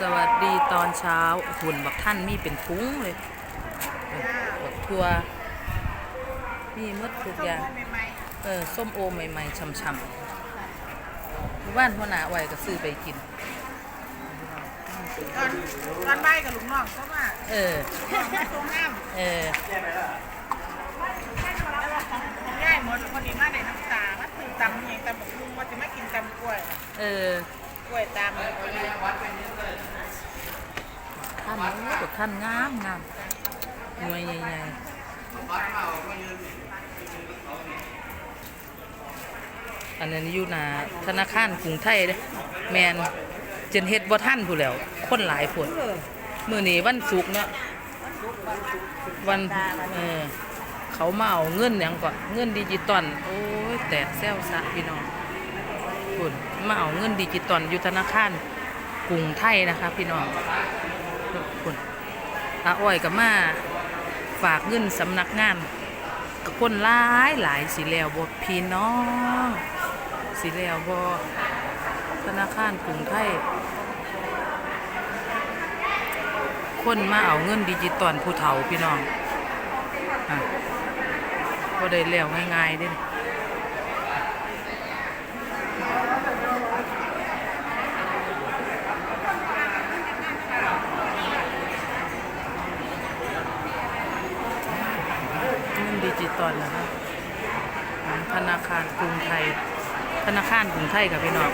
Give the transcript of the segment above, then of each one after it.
สวัสดีตอนเช้าหุ่นบักท่านมีเป็นทุ้งเลยบักทัวมีหมดทุกอย่าง เออส้มโอใหม่ๆช่ำๆบ้านหัวหน้าไว้ก็ซื้อไปกินตอนตอนบ่ายกับลุงน้องก็มาเออมาตรงน้ำเออแล้วว่าของของย่ายหมดคนนี้มาได้น้ำตามาถือตำยังตำบักลุงว่าจะไม่กินตำกล้วย เออก ล้วยตามเลย ท่านโอ้บักท่านงามงามหน่วยใหญ่ๆอันนั้นอยู่หนาธนาคารกรุงไทยเด้แมนเจนเฮ็ดบ่ท่านผู้นแหล้ว คนหลายผลมื่อนี้วันศุกร์เนาะวันเออเขามาเอาเงินหยังก่อนเงินดิจิตอลโอ้ยแตกแซวซะพี่น้องคุณมาเอาเงินดิจิตอลอยู่ธนาคารกรุงไทยนะคะ พี่น้อง คุณอาอ้อยกับมาฝากเงินสำนักงานกับคนหลายหลายสิแล้วบ่พี่น้องสิแล้วบ่ธนาคารกรุงไทยคนมาเอาเงินดิจิตอลผู้เฒ่าพี่น้องอะก็ได้แล้วง่ายๆเด้เงินนะคะธนาคารกรุงไทย ธนาคารกรุงไทยกับพี่น้อง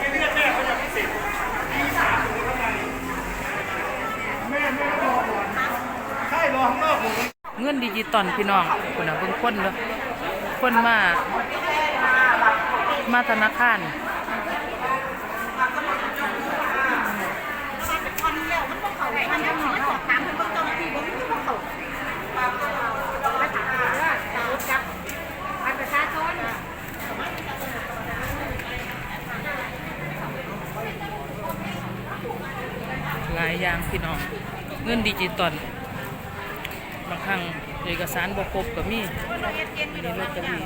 เงินดิจิตอลพี่น้องคนน่ะเบิ่งคนเด้อคนมา มาธนาคาร ลายอย่างพี่น้อง เงินดิจิตอลบางครั้งเอกสารบ่ครบก็มีมีลอตเตอรี่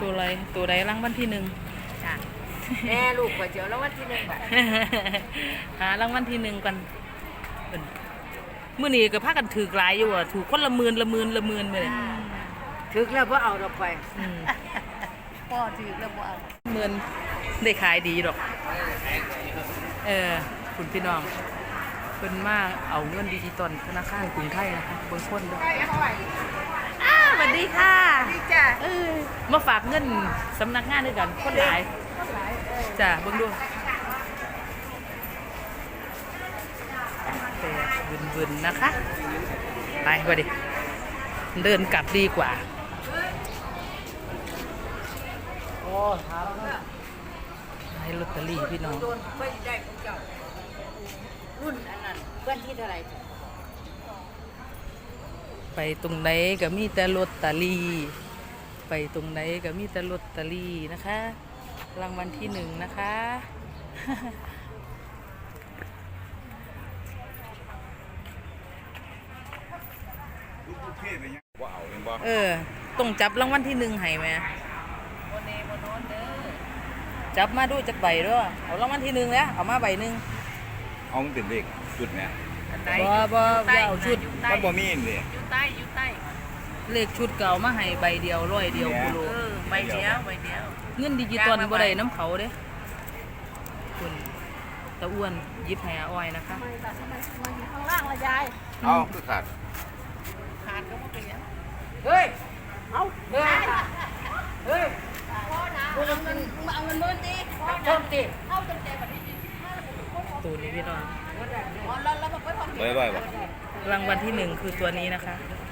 ตัวอะไรตัวใดรางวัลที่หนึ่งจ้ะแม่ลูกก๋วยเตี๋ยวแล้ววันที่หนึ่งแบบหารางวัลที่หนึ่งกันเอิ้นมื้อนี้ก็พากันถือกหลายอยู่อะถูกคนละหมื่นละหมื่นละหมื่นไปเลยถึกแล้วพ่เอาดอกไปอืมพ่อถึกแล้วพ่เอาหมื่นได้ขายดีดอก เออคุณพี่น้องเพิ่นมาเอาเงินดิจิตอลธนาคารกรุงไทยนะคะเบิ่งคนเด้อใช่เท่าไหร่อ้าวสวัสดีค่ะดีจ้ะเออมาฝากเงินสำนักงานด้วยกันคนหลายจ้ะเบิ่งดูแต่บึนๆนะคะ ไปบ่ดิเดินกลับดีกว่า โอ้ครับ ให้ลอตเตอรี่พี่น้อง โดนเพื่อนได้ของเจ้ารุ่นอันนั้นเพื่อนที่เท่าไหร่ไปตรงไหนก็มีแต่ลอตเตอรี่ ไปตรงไหนก็มีแต่ลอตเตอรี่นะคะ รางวัลที่หนึ่งนะคะ ว่าเอาเป็นบ่เออต้องจับรางวัลที่หนึ่งให้ไหม โมเนโมโนนเด้อ จับมาดูจักใบด้วยเอารางวัลที่หนึ่งแล้วเอามาใบหนึ่งเอามันเป็นเลขจุดเนี่ยบ่บ่บ่เอาชุดมันบ่มีนี่อยู่ใต้อยู่ใต้เลขชุดเก่ามาให้ใบเดียวร้อยเดียวแหมโคโลเออใบเดียวใบเดียวเงินดิจิตอลบ่ได้น้ำเขาเด้คุณตะอ้วนหยิบให้อาอ้อยนะคะข้างล่างละยายเอาคือขาด ขาดก็ไม่เป็นยังเฮ้ย เอาเฮ้ย เฮ้ย เอาเงินมาเอาเงินมื่นดิ ชนติ เข้าเต็มเต็มแบบนี้ ตัว นี้พี่น้องอ๋อแล้วแล้วมันไปพร้อมไว้ไว้บ่รางวัลที่หนึ่งคือตัวนี้นะคะเอา